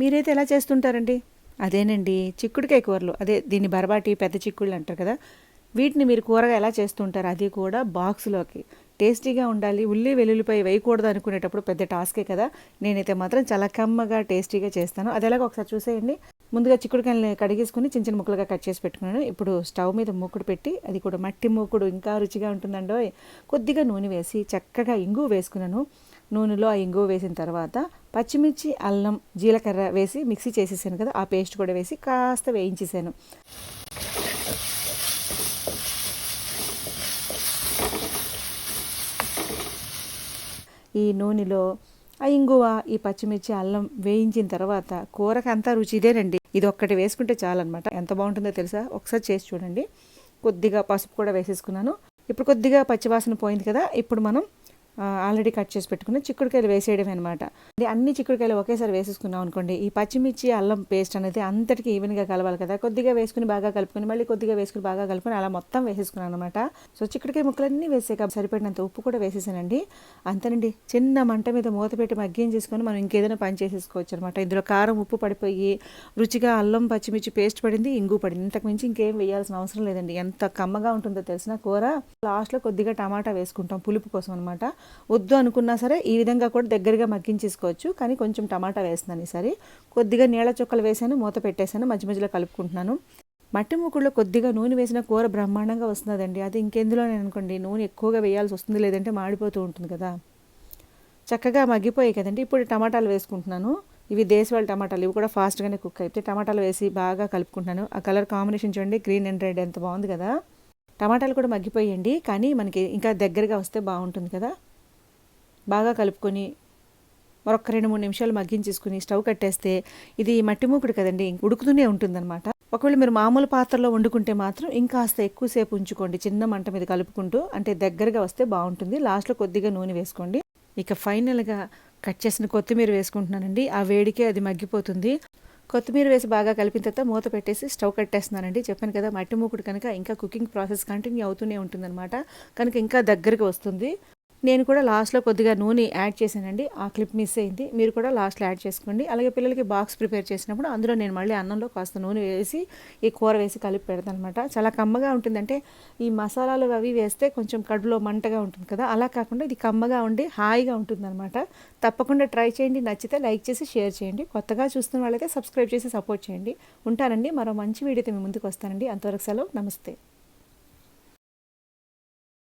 మీరైతే ఎలా చేస్తుంటారండి? అదేనండి చిక్కుడుకాయ కూరలు. అదే దీన్ని బరబాటి పెద్ద చిక్కుళ్ళు అంటారు కదా వీటిని మీరు కూరగా ఎలా చేస్తుంటారు? అది కూడా బాక్స్లోకి. టేస్టీగా ఉండాలి. ఉల్లి వెల్లుల్లిపై వేయకూడదు అనుకునేటప్పుడు పెద్ద టాస్కే కదా. నేనైతే మాత్రం చాలా కమ్మగా టేస్టీగా చేస్తాను. అది ఎలాగో ఒకసారి చూసేయండి. ముందుగా చిక్కుడుకాయలని కడిగేసుకుని చిన్న చిన్న ముక్కలుగా కట్ చేసి పెట్టుకున్నాను. ఇప్పుడు స్టవ్ మీద మూకుడు పెట్టి అది కూడా మట్టి మూకుడు ఇంకా రుచిగా ఉంటుందండో కొద్దిగా నూనె వేసి చక్కగా ఇంగు వేసుకున్నాను. నూనెలో ఆ ఇంగువ వేసిన తర్వాత పచ్చిమిర్చి అల్లం జీలకర్ర వేసి మిక్సీ చేసేసాను కదా ఆ పేస్ట్ కూడా వేసి కాస్త వేయించేసాను. ఈ నూనెలో ఆ ఇంగువ ఈ పచ్చిమిర్చి అల్లం వేయించిన తర్వాత కూరకు అంతా రుచి ఇదేనండి ఇది ఒక్కటి వేసుకుంటే చాలన్నమాట. ఎంత బాగుంటుందో తెలుసా? ఒకసారి చేసి చూడండి. కొద్దిగా పసుపు కూడా వేసేసుకున్నాను. ఇప్పుడు కొద్దిగా పచ్చివాసన పోయింది కదా ఇప్పుడు మనం ఆల్రెడీ కట్ చేసి పెట్టుకున్న చిక్కుడుకాయలు వేసేయడం అనమాట అంటే అన్ని చిక్కుడుకాయలు ఒకేసారి వేసేసుకున్నాం అనుకోండి ఈ పచ్చిమిర్చి అల్లం పేస్ట్ అనేది అంతటికి ఈవెన్గా కలవాలి కదా. కొద్దిగా వేసుకుని బాగా కలుపుకొని మళ్ళీ కొద్దిగా వేసుకుని బాగా కలుపుకొని అలా మొత్తం వేసేసుకున్నాను అనమాట సో చిక్కుడుకాయ ముక్కలన్నీ వేసాక సరిపడినంత ఉప్పు కూడా వేసేసానండి. అంతేనండి చిన్న మంట మీద మూత పెట్టి మగ్గేం చేసుకొని మనం ఇంకేదైనా పని చేసేసుకోవచ్చు అనమాట ఇందులో కారం ఉప్పు పడిపోయి రుచిగా అల్లం పచ్చిమిర్చి పేస్ట్ పడింది ఇంగు పడింది. ఇంతకు మించి ఇంకేం వేయాల్సిన అవసరం లేదండి. ఎంత కమ్మగా ఉంటుందో తెలిసిన కూర. లాస్ట్లో కొద్దిగా టమాటా వేసుకుంటాం పులుపు కోసం అనమాట వద్దు అనుకున్నా సరే ఈ విధంగా కూడా దగ్గరగా మగ్గించేసుకోవచ్చు. కానీ కొంచెం టమాటా వేస్తున్నాను ఈసారి. కొద్దిగా నీళ్ళ చుక్కలు వేసాను మూత పెట్టేశాను మధ్య మధ్యలో కలుపుకుంటున్నాను. మట్టి ముక్కుడులో కొద్దిగా నూనె వేసిన కూర బ్రహ్మాండంగా వస్తుందండి. అది ఇంకెందులోనే అనుకోండి నూనె ఎక్కువగా వేయాల్సి వస్తుంది లేదంటే మాడిపోతూ ఉంటుంది కదా. చక్కగా మగ్గిపోయాయి కదండి. ఇప్పుడు టమాటాలు వేసుకుంటున్నాను. ఇవి దేశవాళ టమాటాలు. ఇవి కూడా ఫాస్ట్గానే కుక్ అయితే టమాటాలు వేసి బాగా కలుపుకుంటున్నాను. ఆ కలర్ కాంబినేషన్ చూడండి గ్రీన్ అండ్ రెడ్ ఎంత బాగుంది కదా. టమాటాలు కూడా మగ్గిపోయండి కానీ మనకి ఇంకా దగ్గరగా వస్తే బాగుంటుంది కదా. బాగా కలుపుకొని మరొక రెండు మూడు నిమిషాలు మగ్గించేసుకుని స్టవ్ కట్టేస్తే ఇది మట్టి మూకుడు కదండి ఉడుకుతూనే ఉంటుందన్నమాట. ఒకవేళ మీరు మామూలు పాత్రలో వండుకుంటే మాత్రం ఇంకాస్త ఎక్కువసేపు ఉంచుకోండి చిన్న మంట మీద కలుపుకుంటూ అంటే దగ్గరగా వస్తే బాగుంటుంది. లాస్ట్లో కొద్దిగా నూనె వేసుకోండి. ఇక ఫైనల్గా కట్ చేసిన కొత్తిమీర వేసుకుంటున్నానండి. ఆ వేడికే అది మగ్గిపోతుంది. కొత్తిమీర వేసి బాగా కలిపిన తర్వాత మూత పెట్టేసి స్టవ్ కట్టేస్తున్నానండి. చెప్పాను కదా మట్టి మూకుడు కనుక ఇంకా కుకింగ్ ప్రాసెస్ కంటిన్యూ అవుతూనే ఉంటుందన్నమాట. కనుక ఇంకా దగ్గరకు వస్తుంది. నేను కూడా లాస్ట్లో కొద్దిగా నూనె యాడ్ చేశానండి. ఆ క్లిప్ మిస్ అయింది. మీరు కూడా లాస్ట్లో యాడ్ చేసుకోండి. అలాగే పిల్లలకి బాక్స్ ప్రిపేర్ చేసినప్పుడు అందులో నేను మళ్ళీ అన్నంలో కాస్త నూనె వేసి ఈ కూర వేసి కలిపి పెడతాను అనమాట చాలా కమ్మగా ఉంటుందంటే ఈ మసాలాలు అవి వేస్తే కొంచెం కడుపులో మంటగా ఉంటుంది కదా. అలా కాకుండా ఇది కమ్మగా ఉండి హాయిగా ఉంటుందన్నమాట. తప్పకుండా ట్రై చేయండి. నచ్చితే లైక్ చేసి షేర్ చేయండి. కొత్తగా చూస్తున్న వాళ్ళైతే సబ్స్క్రైబ్ చేసి సపోర్ట్ చేయండి. ఉంటానండి. మరో మంచి వీడియోతో మీ ముందుకు వస్తానండి. అంతవరకు సెలవు. నమస్తే.